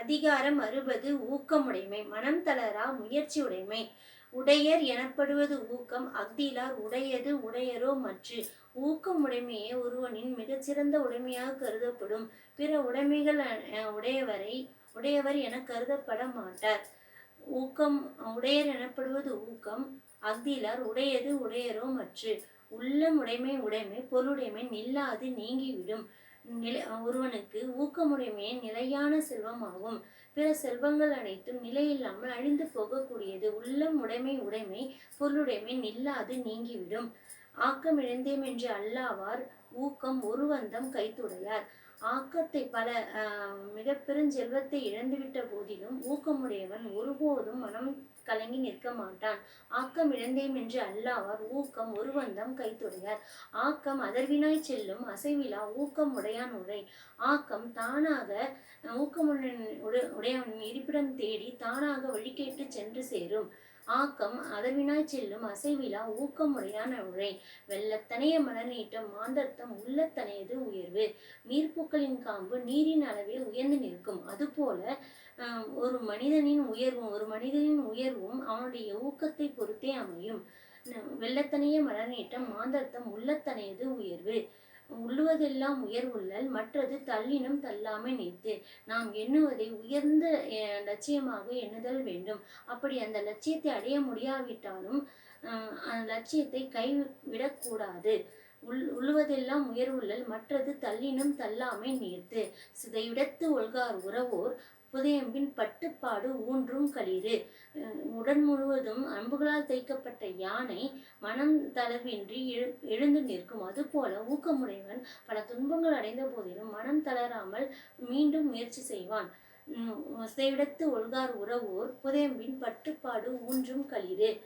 அதிகாரம் அறுபது ஊக்கமுடைமை. மனம் தளரா முயற்சி உடைமை உடையர் எனப்படுவது ஊக்கம். அஃதிலார் உடையது உடையரோ மற்று. ஊக்கம் உடைமையே ஒருவனின் மிகச்சிறந்த உடைமையாக கருதப்படும். பிற உடைமைகள் உடையவரை உடையவர் என கருதப்பட மாட்டார். ஊக்கம் உடையர் எனப்படுவது ஊக்கம். அஃதிலார் உடையது உடையரோ மற்று. உள்ளம் உடைமை உடைமை பொருளுடைமை நில்லாது நீங்கிவிடும். நிலை ஒருவனுக்கு ஊக்கமுடைமையே நிலையான செல்வமாகும். பிற செல்வங்கள் அனைத்தும் நிலையில்லாமல் அழிந்து போகக்கூடியது. உள்ளம் உடைமை உடைமை பொருளுடைமை நில்லாது நீங்கிவிடும். ஆக்கம் இழந்தேம் என்று அல்லாவார். ஊக்கம் ஒருவந்தம் கைத்துடையார். ஆக்கத்தை பல மிக மிக பெருஞ்செல்வத்தை இழந்துவிட்ட போதிலும் ஊக்கமுடையவன் ஒருபோதும் மனம் கலங்கி நிற்க மாட்டான். ஆக்கம் இழந்தேம் என்று அல்லாவார் ஊக்கம் ஒருவந்தம் கைத்துடையார் ஆக்கம் அதர்வினாய் செல்லும் அசைவிலா ஊக்கம் உடையான் உரை ஆக்கம் தானாக ஊக்கமுடன் உடையவன் இருப்பிடம் தேடி தானாக வழிகேட்டு சென்று சேரும். ஆக்கம் அளவினாய் செல்லும் அசைவிலா ஊக்கமுறையான உழை வெள்ளத்தனைய மலநீட்டம் மாந்தர்த்தம் உள்ளத்தனையது உயர்வு. நீர்ப்பூக்களின் காம்பு நீரின் அளவில் உயர்ந்து நிற்கும். அதுபோல ஒரு மனிதனின் உயர்வும் ஒரு மனிதனின் உயர்வும் அவனுடைய ஊக்கத்தை பொறுத்தே அமையும். வெள்ளத்தனைய மலநீட்டம் மாந்தர்த்தம் உள்ளத்தனையது உயர்வு. உள்ளுவதெல்லாம் உயர்வுள்ளல் மற்றது தள்ளினும் தள்ளாமை நிற்று நாம் எண்ணுவதை உயர்ந்த லட்சியமாக எண்ணுதல் வேண்டும். அப்படி அந்த லட்சியத்தை அடைய முடியாவிட்டாலும் அந்த லட்சியத்தை கைவிடக்கூடாது. உள் உள்ளுவதெல்லாம் உயர்வுள்ளல் மற்றது தள்ளினும் தள்ளாமை நீர்த்து சிதைவிடத்து ஒழ்கார் உறவோர் புதையம்பின் பட்டுப்பாடு ஊன்றும் களிறு. உடன் முழுவதும் அன்புகளால் தைக்கப்பட்ட யானை மனம் தளர்வின்றி எழு எழுந்து நிற்கும். அதுபோல ஊக்கமுடையவன் பல துன்பங்கள் அடைந்த போதிலும் மனம் தளராமல் மீண்டும் முயற்சி செய்வான். உம், சிதைவிடத்து ஒல்கார் உறவோர் புதையம்பின் பட்டுப்பாடு ஊன்றும் களிறு.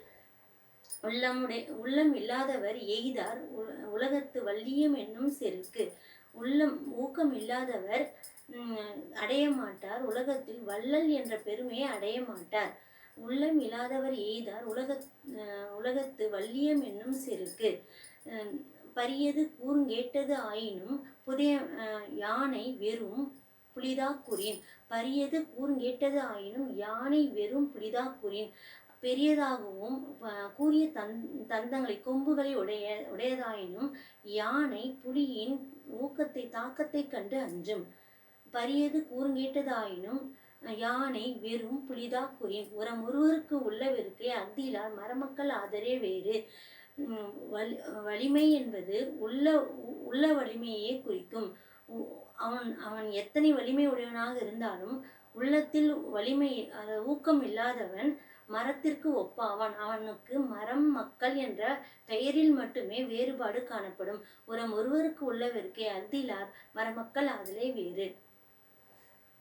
உள்ளமுடை உள்ளம் இல்லாதவர் எய்தார் உ- உலகத்து வல்லியம் என்னும் செருக்கு. உள்ளம் ஊக்கம் இல்லாதவர் அடைய மாட்டார். உலகத்தில் வள்ளல் என்ற பெருமையை அடைய மாட்டார். உள்ளம் இல்லாதவர் எய்தார். உலக உலகத்து வள்ளியம் என்னும் செருக்கு பரியது கூர்ங்கேட்டது ஆயினும் புதிய யானை வெறும் புலிதா கூறின் பரியது கூர்ங்கேட்டது ஆயினும் யானை வெறும் புலிதா கூறின் பெரியதாகவும் கூறிய கூரிய தந் தந்தங்களை கொம்புகளை உடைய உடையதாயினும் யானை புலியின் ஊக்கத்தை தாக்கத்தை கண்டு அஞ்சும். பரியது கூறுங்கேட்டதாயினும் யானை வெறும் புலிதா குறின். உரம் ஒருவருக்கு உள்ளவருக்கே அக்திலார் மரமக்கள் ஆதரே வேறு. வலி வலிமை என்பது உள்ள உள்ள வலிமையே குறிக்கும். அவன் அவன் எத்தனை வலிமை உடையவனாக இருந்தாலும் உள்ளத்தில் வலிமை ஊக்கம் இல்லாதவன் மரத்திற்கு ஒப்பாவான். அவனுக்கு மரம் மக்கள் என்ற பெயரில் மட்டுமே வேறுபாடு காணப்படும். உரம் ஒருவருக்கு உள்ளவருக்கே அக்திலார் மரமக்கள் அதிலே வேறு.